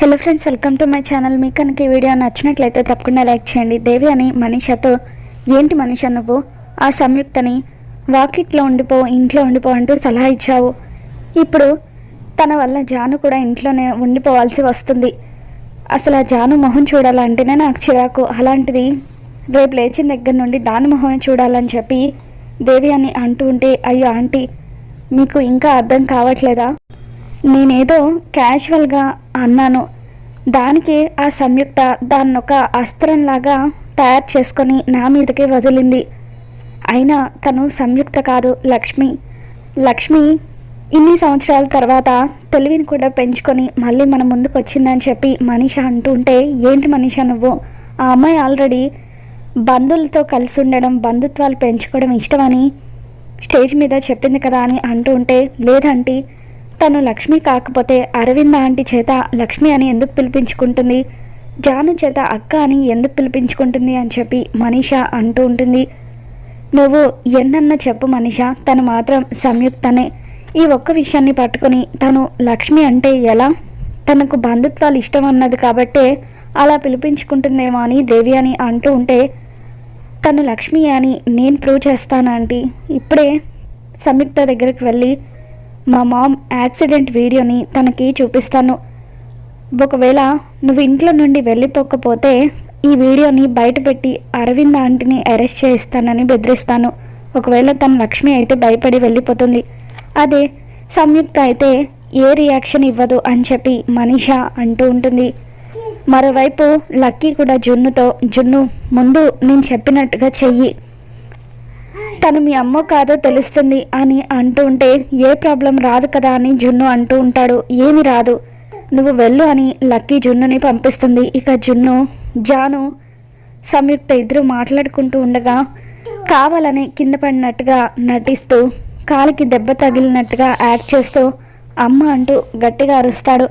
Hello friends welcome to my channel మీకు కనుక ఈ వీడియో నచ్చినట్లయితే తప్పకుండా లైక్ చేయండి. దేవి అని మనీషాతో ఏంటి మనీష నువ్వు? ఆ సంయుక్తని వాకిట్లో ఉండిపో ఇంట్లో ఉండిపో అంటూ సలహా ఇచ్చావు. ఇప్పుడు తన వల్ల జాను కూడా ఇంట్లోనే ఉండిపోవాల్సి వస్తుంది. అసలు ఆ జాను మొహం చూడాలంటేనే నాకు చిరాకు. అలాంటిది రేపు లేచిన దగ్గర నుండి దాని మొహమే చూడాలని చెప్పి దేవి అని అంటూ ఉంటే అయ్యో ఆంటీ మీకు ఇంకా అర్థం కావట్లేదా? నేనేదో క్యాజువల్గా అన్నాను. దానికి ఆ సంయుక్త దాన్ని ఒక అస్త్రంలాగా తయారు చేసుకొని నా మీదకే వదిలింది. అయినా తను సంయుక్త కాదు లక్ష్మి. లక్ష్మి ఇన్ని సంవత్సరాల తర్వాత తెలివిని కూడా పెంచుకొని మళ్ళీ మన ముందుకు వచ్చిందని చెప్పి మనిష అంటూ ఉంటే ఏంటి మనిష నువ్వు? ఆ అమ్మాయి ఆల్రెడీ బంధువులతో కలిసి ఉండడం బంధుత్వాలు పెంచుకోవడం ఇష్టమని స్టేజ్ మీద చెప్పింది కదా అని అంటూ ఉంటే లేదంటే తను లక్ష్మి కాకపోతే అరవింద ఆంటీ చేత లక్ష్మి అని ఎందుకు పిలిపించుకుంటుంది? జాను చేత అక్క అని ఎందుకు పిలిపించుకుంటుంది అని చెప్పి మనీష అంటూ ఉంటుంది. నువ్వు ఎన్నన్న చెప్పు మనీష తను మాత్రం సంయుక్తనే. ఈ ఒక్క విషయాన్ని పట్టుకొని తను లక్ష్మి అంటే ఎలా? తనకు బంధుత్వాలు ఇష్టం అన్నది కాబట్టే అలా పిలిపించుకుంటుందేమో అని దేవి అని అంటూ ఉంటే తను లక్ష్మి అని నేను ప్రూవ్ చేస్తాను ఆంటీ. ఇప్పుడే సంయుక్త దగ్గరికి వెళ్ళి మా మామ్ యాక్సిడెంట్ వీడియోని తనకి చూపిస్తాను. ఒకవేళ నువ్వు ఇంట్లో నుండి వెళ్ళిపోకపోతే ఈ వీడియోని బయటపెట్టి అరవింద్ ఆంటీని అరెస్ట్ చేయిస్తానని బెదిరిస్తాను. ఒకవేళ తన లక్ష్మి అయితే భయపడి వెళ్ళిపోతుంది. అదే సంయుక్త అయితే ఏ రియాక్షన్ ఇవ్వదు అని చెప్పి మనీషా అంటూ ఉంటుంది. మరోవైపు లక్కీ కూడా జున్నుతో జున్ను ముందు నేను చెప్పినట్టుగా చెయ్యి. తను మీ అమ్మో కాదో తెలుస్తుంది అని అంటూ ఉంటే ఏ ప్రాబ్లం రాదు కదా అని జున్ను అంటూ ఉంటాడు. ఏమి రాదు. నువ్వు వెళ్ళు అని లక్కీ జున్నుని పంపిస్తుంది. ఇక జున్ను జాను సంయుక్త ఇద్దరు మాట్లాడుకుంటూ ఉండగా కావాలని కింద పడినట్టుగా నటిస్తూ కాలికి దెబ్బ తగిలినట్టుగా యాక్ట్ చేస్తూ అమ్మ అంటూ గట్టిగా అరుస్తాడు.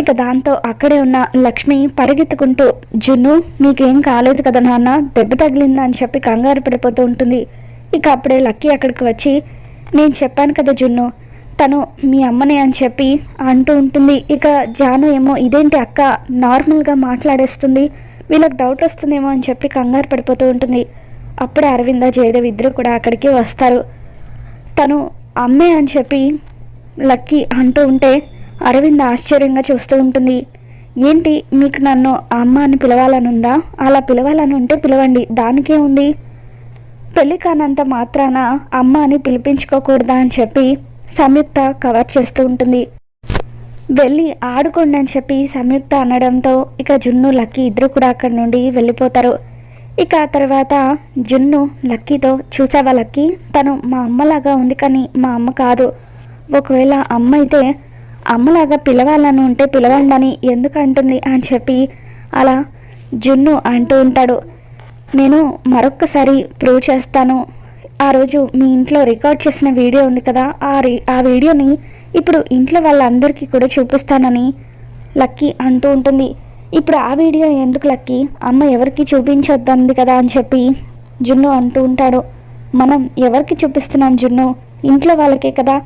ఇక దాంతో అక్కడే ఉన్న లక్ష్మి పరిగెత్తుకుంటూ జున్ను నీకేం కాలేదు కదా నాన్న దెబ్బ తగిలిందా అని చెప్పి కంగారు పడిపోతూ ఉంటుంది. ఇక అప్పుడే లక్కీ అక్కడికి వచ్చి నేను చెప్పాను కదా జున్ను తను మీ అమ్మనే అని చెప్పి అంటూ ఉంటుంది. ఇక జాను ఏమో ఇదేంటి అక్క నార్మల్గా మాట్లాడేస్తుంది. వీళ్ళకి డౌట్ వస్తుందేమో అని చెప్పి కంగారు పడిపోతూ ఉంటుంది. అప్పుడే అరవింద జయదేవ్ ఇద్దరు కూడా అక్కడికి వస్తారు. తను అమ్మే అని చెప్పి లక్కీ అంటూ ఉంటే అరవింద్ ఆశ్చర్యంగా చూస్తూ ఉంటుంది. ఏంటి మీకు నన్ను అమ్మ అని పిలవాలనుందా? అలా పిలవాలని ఉంటే పిలవండి దానికే ఉంది పెళ్ళి కానంత మాత్రాన అమ్మ అని పిలిపించుకోకూడదా అని చెప్పి సంయుక్త కవర్ చేస్తూ ఉంటుంది. వెళ్ళి ఆడుకోండి అని చెప్పి సంయుక్త అనడంతో ఇక జున్ను లక్కీ ఇద్దరు కూడా అక్కడి నుండి వెళ్ళిపోతారు. ఇక ఆ తర్వాత జున్ను లక్కీతో చూసావా లక్కీ? తను మా అమ్మలాగా ఉంది కానీ మా అమ్మ కాదు. ఒకవేళ అమ్మ అయితే అమ్మలాగా పిలవాలని ఉంటే పిలవండి అని ఎందుకు అంటుంది? అని చెప్పి అలా జున్ను అంటూ ఉంటాడు. నేను మరొక్కసారి ప్రూవ్ చేస్తాను. ఆ రోజు మీ ఇంట్లో రికార్డ్ చేసిన వీడియో ఉంది కదా ఆ రి ఆ వీడియోని ఇప్పుడు ఇంట్లో వాళ్ళందరికీ కూడా చూపిస్తానని లక్కీ అంటూ ఉంటుంది. ఇప్పుడు ఆ వీడియో ఎందుకు లక్కీ? అమ్మ ఎవరికి చూపించొద్దంది కదా అని చెప్పి జున్ను అంటూ ఉంటాడు. మనం ఎవరికి చూపిస్తున్నాం జున్ను? ఇంట్లో వాళ్ళకే కదా.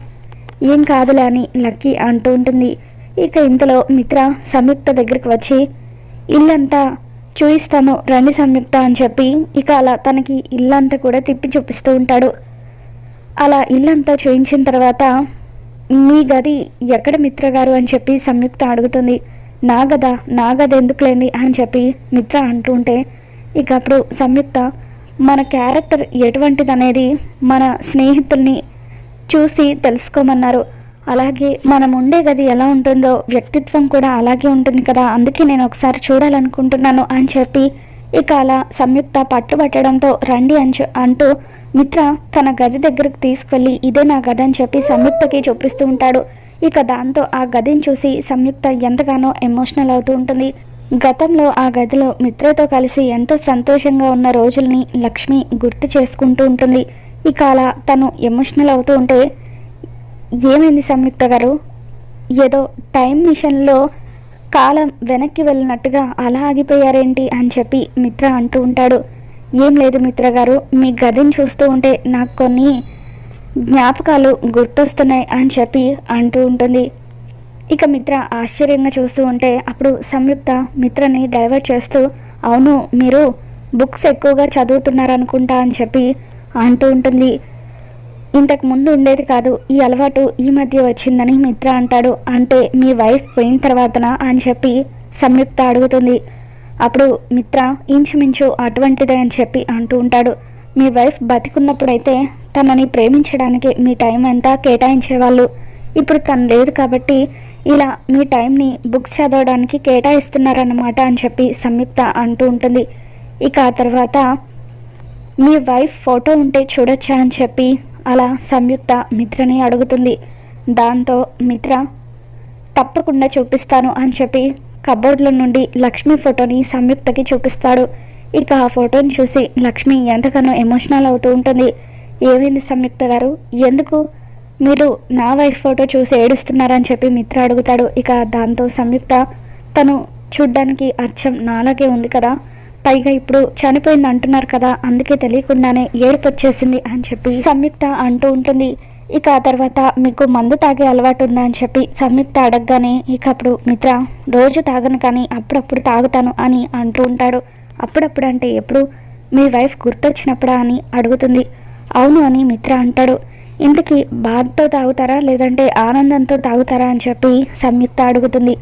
ఏం కాదులే అని లక్కీ అంటూ ఉంటుంది. ఇక ఇంతలో మిత్ర సంయుక్త దగ్గరికి వచ్చి ఇల్లంతా చూయిస్తాను రండి సంయుక్త అని చెప్పి ఇక అలా తనకి ఇల్లంతా కూడా తిప్పి చూపిస్తూ ఉంటాడు. అలా ఇల్లంతా చూయించిన తర్వాత మీ గది ఎక్కడ మిత్ర గారు? అని చెప్పి సంయుక్త అడుగుతుంది. నా గద నా గది ఎందుకులేండి? అని చెప్పి మిత్ర అంటూ ఉంటే ఇక అప్పుడు సంయుక్త మన క్యారెక్టర్ ఎటువంటిది అనేది మన స్నేహితుల్ని చూసి తెలుసుకోమన్నారు. అలాగే మనం ఉండే గది ఎలా ఉంటుందో వ్యక్తిత్వం కూడా అలాగే ఉంటుంది కదా. అందుకే నేను ఒకసారి చూడాలనుకుంటున్నాను అని చెప్పి ఇక అలా సంయుక్త పట్టుబట్టడంతో రండి అని అంటూ మిత్ర తన గది దగ్గరకు తీసుకెళ్ళి ఇదే నా గది అని చెప్పి సంయుక్తకి చూపిస్తూ ఉంటాడు. ఇక దాంతో ఆ గదిని చూసి సంయుక్త ఎంతగానో ఎమోషనల్ అవుతూ ఉంటుంది. గతంలో ఆ గదిలో మిత్రతో కలిసి ఎంతో సంతోషంగా ఉన్న రోజుల్ని లక్ష్మి గుర్తు చేసుకుంటూ ఉంటుంది. ఇక అలా తను ఎమోషనల్ అవుతూ ఉంటే ఏమైంది సంయుక్త గారు? ఏదో టైం మిషన్లో కాలం వెనక్కి వెళ్ళినట్టుగా అలా ఆగిపోయారేంటి అని చెప్పి మిత్ర అంటూ ఉంటాడు. ఏం లేదు మిత్ర గారు మీ గదిని చూస్తూ ఉంటే నాకు కొన్ని జ్ఞాపకాలు గుర్తొస్తున్నాయి అని చెప్పి అంటూ ఉంటుంది. ఇక మిత్ర ఆశ్చర్యంగా చూస్తూ ఉంటే అప్పుడు సంయుక్త మిత్రని డైవర్ట్ చేస్తూ అవును మీరు బుక్స్ ఎక్కువగా చదువుతున్నారనుకుంటా అని చెప్పి అంటూ ఉంటుంది. ఇంతకు ముందు ఉండేది కాదు ఈ అలవాటు ఈ మధ్య వచ్చిందని మిత్ర అంటాడు. అంటే మీ వైఫ్ పోయిన తర్వాతనా అని చెప్పి సంయుక్త అడుగుతుంది. అప్పుడు మిత్ర ఇంచుమించు అటువంటిదే అని చెప్పి అంటూ ఉంటాడు. మీ వైఫ్ బతికున్నప్పుడైతే తనని ప్రేమించడానికి మీ టైం అంతా కేటాయించేవాళ్ళు. ఇప్పుడు తను లేదు కాబట్టి ఇలా మీ టైంని బుక్స్ చదవడానికి కేటాయిస్తున్నారన్నమాట అని చెప్పి సంయుక్త అంటూ ఉంటుంది. ఇక ఆ తర్వాత మీ వైఫ్ ఫోటో ఉంటే చూడొచ్చా అని చెప్పి అలా సంయుక్త మిత్రని అడుగుతుంది. దాంతో మిత్ర తప్పకుండా చూపిస్తాను అని చెప్పి కబోర్డ్లో నుండి లక్ష్మి ఫోటోని సంయుక్తకి చూపిస్తాడు. ఇక ఆ ఫోటోని చూసి లక్ష్మి ఎంతగానో ఎమోషనల్ అవుతూ ఉంటుంది. ఏమైంది సంయుక్త గారు? ఎందుకు మీరు నా వైఫ్ ఫోటో చూసి ఏడుస్తున్నారని చెప్పి మిత్ర అడుగుతాడు. ఇక దాంతో సంయుక్త తను చూడ్డానికి అచ్చం నాలాగే ఉంది కదా. పైగా ఇప్పుడు చనిపోయింది అంటున్నారు కదా అందుకే తెలియకుండానే ఏడుపు వచ్చేసింది అని చెప్పి సంయుక్త అంటూ ఉంటుంది. ఇక ఆ తర్వాత మీకు మందు తాగే అలవాటు ఉందా అని చెప్పి సంయుక్త అడగగానే ఇక అప్పుడు మిత్ర రోజు తాగను కానీ అప్పుడప్పుడు తాగుతాను అని అంటూ ఉంటాడు. అప్పుడప్పుడు అంటే ఎప్పుడు? మీ వైఫ్ గుర్తొచ్చినప్పుడా అని అడుగుతుంది. అవును అని మిత్ర అంటాడు. ఇంతకీ బాధతో తాగుతారా లేదంటే ఆనందంతో తాగుతారా అని చెప్పి సంయుక్త అడుగుతుంది.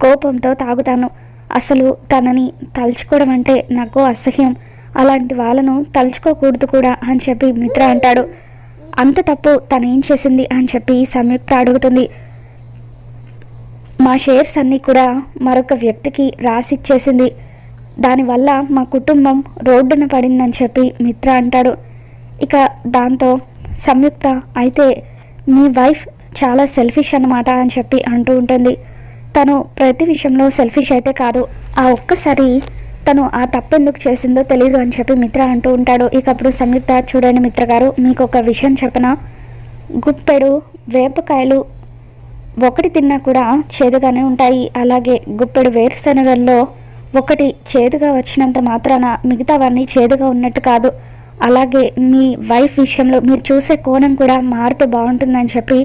కోపంతో తాగుతాను. అసలు తనని తలుచుకోవడం అంటే నాకు అసహ్యం. అలాంటి వాళ్ళను తలుచుకోకూడదు కూడా అని చెప్పి మిత్ర అంటాడు. అంత తప్పు తను ఏం చేసింది అని చెప్పి సంయుక్త అడుగుతుంది. మా షేర్స్ అన్నీ కూడా మరొక వ్యక్తికి రాసిచ్చేసింది. దానివల్ల మా కుటుంబం రోడ్డున పడిందని చెప్పి మిత్ర అంటాడు. ఇక దాంతో సంయుక్త అయితే మీ వైఫ్ చాలా సెల్ఫిష్ అన్నమాట అని చెప్పి అంటూ ఉంటుంది. తను ప్రతి విషయంలో సెల్ఫిష్ అయితే కాదు. ఆ ఒక్కసారి తను ఆ తప్పెందుకు చేసిందో తెలియదు అని చెప్పి మిత్ర అంటూ ఉంటాడు. ఇక అప్పుడు సంయుక్త చూడండి మిత్ర గారు మీకు ఒక విషయం చెప్పన? గుప్పెడు వేపకాయలు ఒకటి తిన్నా కూడా చేదుగానే ఉంటాయి. అలాగే గుప్పెడు వేరుశనగల్లో ఒకటి చేదుగా వచ్చినంత మాత్రాన మిగతావన్నీ చేదుగా ఉన్నట్టు కాదు. అలాగే మీ వైఫ్ విషయంలో మీరు చూసే కోణం కూడా మారితే బాగుంటుందని చెప్పి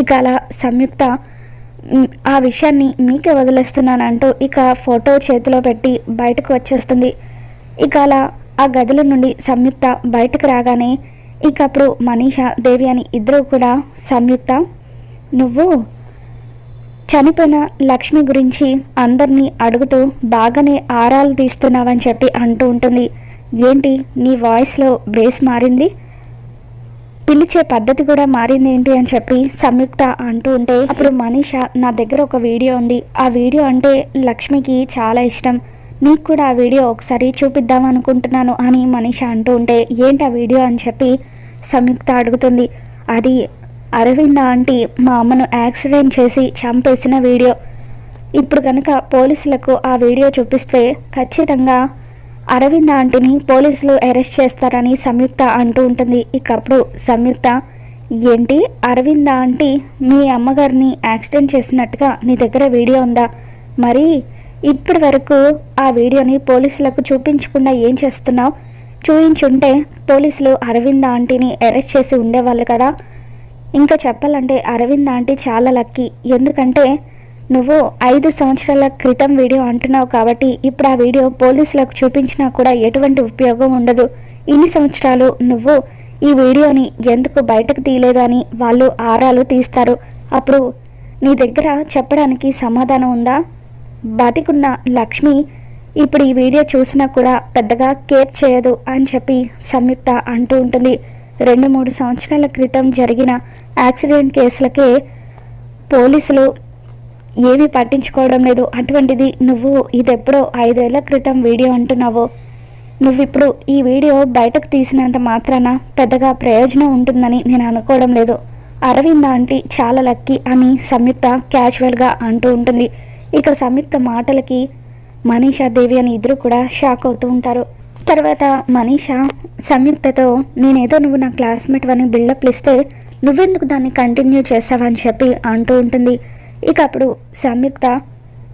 ఇక అలా సంయుక్త ఆ విషయాన్ని మీకే వదిలేస్తున్నాను అంటూ ఇక ఫోటో చేతిలో పెట్టి బయటకు వచ్చేస్తుంది. ఇక అలా ఆ గదిలో నుండి సంయుక్త బయటకు రాగానే ఇక అప్పుడు మనీషా దేవి అని ఇద్దరు కూడా సంయుక్త నువ్వు చనిపోయిన లక్ష్మి గురించి అందరినీ అడుగుతూ బాగానే ఆరాలు తీస్తున్నావని చెప్పి అంటూ ఉంటుంది. ఏంటి నీ వాయిస్లో బేస్ మారింది? పిలిచే పద్ధతి కూడా మారింది ఏంటి అని చెప్పి సంయుక్త అంటూ ఉంటే అప్పుడు మనీష నా దగ్గర ఒక వీడియో ఉంది. ఆ వీడియో అంటే లక్ష్మికి చాలా ఇష్టం. నీకు కూడా ఆ వీడియో ఒకసారి చూపిద్దాం అనుకుంటున్నాను అని మనీష అంటూ ఉంటే ఏంటి ఆ వీడియో అని చెప్పి సంయుక్త అడుగుతుంది. అది అరవింద ఆంటీ మా అమ్మను యాక్సిడెంట్ చేసి చంపేసిన వీడియో. ఇప్పుడు కనుక పోలీసులకు ఆ వీడియో చూపిస్తే ఖచ్చితంగా అరవింద్ ఆంటీని పోలీసులు అరెస్ట్ చేస్తారని సంయుక్త అంటూ ఉంటుంది. ఇకప్పుడు సంయుక్త ఏంటి? అరవింద ఆంటీ మీ అమ్మగారిని యాక్సిడెంట్ చేసినట్టుగా నీ దగ్గర వీడియో ఉందా? మరి ఇప్పటి వరకు ఆ వీడియోని పోలీసులకు చూపించకుండా ఏం చేస్తున్నావు? చూయించుంటే పోలీసులు అరవింద ఆంటీని అరెస్ట్ చేసి ఉండేవాళ్ళు కదా. ఇంకా చెప్పాలంటే అరవింద్ ఆంటీ చాలా లక్కీ. ఎందుకంటే నువ్వు ఐదు సంవత్సరాల క్రితం వీడియో అంటున్నావు కాబట్టి ఇప్పుడు ఆ వీడియో పోలీసులకు చూపించినా కూడా ఎటువంటి ఉపయోగం ఉండదు. ఇన్ని సంవత్సరాలు నువ్వు ఈ వీడియోని ఎందుకు బయటకు తీయలేదని వాళ్ళు ఆరాలు తీస్తారు. అప్పుడు నీ దగ్గర చెప్పడానికి సమాధానం ఉందా? బతికున్న లక్ష్మి ఇప్పుడు ఈ వీడియో చూసినా కూడా పెద్దగా కేర్ చేయదు అని చెప్పి సంయుక్త అంటూ ఉంటుంది. రెండు మూడు సంవత్సరాల క్రితం జరిగిన యాక్సిడెంట్ కేసులకే పోలీసులు ఏమీ పట్టించుకోవడం లేదు. అటువంటిది నువ్వు ఇదెప్పుడో ఐదేళ్ళ క్రితం వీడియో అంటున్నావు. నువ్వు ఇప్పుడు ఈ వీడియో బయటకు తీసినంత మాత్రాన పెద్దగా ప్రయోజనం ఉంటుందని నేను అనుకోవడం లేదు. అరవింద్ ఆంటీ చాలా లక్కీ అని సంయుక్త క్యాజువల్గా అంటూ ఉంటుంది. ఇక సంయుక్త మాటలకి మనీషా దేవి అని ఇద్దరు కూడా షాక్ అవుతూ ఉంటారు. తర్వాత మనీషా సంయుక్తతో నేనేదో నువ్వు నా క్లాస్మేట్ అని బిల్డప్లు ఇస్తే నువ్వెందుకు దాన్ని కంటిన్యూ చేస్తావని చెప్పి అంటూ ఉంటుంది. ఇక అప్పుడు సంయుక్త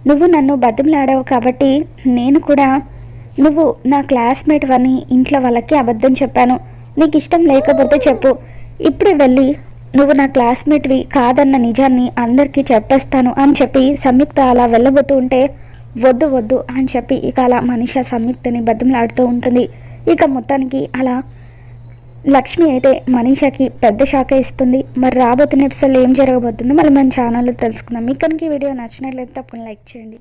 నువ్వు నన్ను బతిమలాడావు కాబట్టి నేను కూడా నువ్వు నా క్లాస్మేట్ అని ఇంట్లో వాళ్ళకి అబద్ధం చెప్పాను. నీకు ఇష్టం లేకపోతే చెప్పు. ఇప్పుడే వెళ్ళి నువ్వు నా క్లాస్మేట్వి కాదన్న నిజాన్ని అందరికీ చెప్పేస్తాను అని చెప్పి సంయుక్త అలా వెళ్ళబోతూ ఉంటే వద్దు వద్దు అని చెప్పి ఇక అలా మనిష సంయుక్తని బతిమలాడుతూ ఉంటుంది. ఇక మొత్తానికి అలా లక్ష్మి అయితే మనీషాకి పెద్ద షాక్ ఇస్తుంది. మరి రాబోతున్న ఎపిసోడ్లో ఏం జరగబోతుందో మళ్ళీ మన ఛానల్లో తెలుసుకుందాం. మీకు కనుక ఈ వీడియో నచ్చినట్లయితే తప్పకుండా లైక్ చేయండి.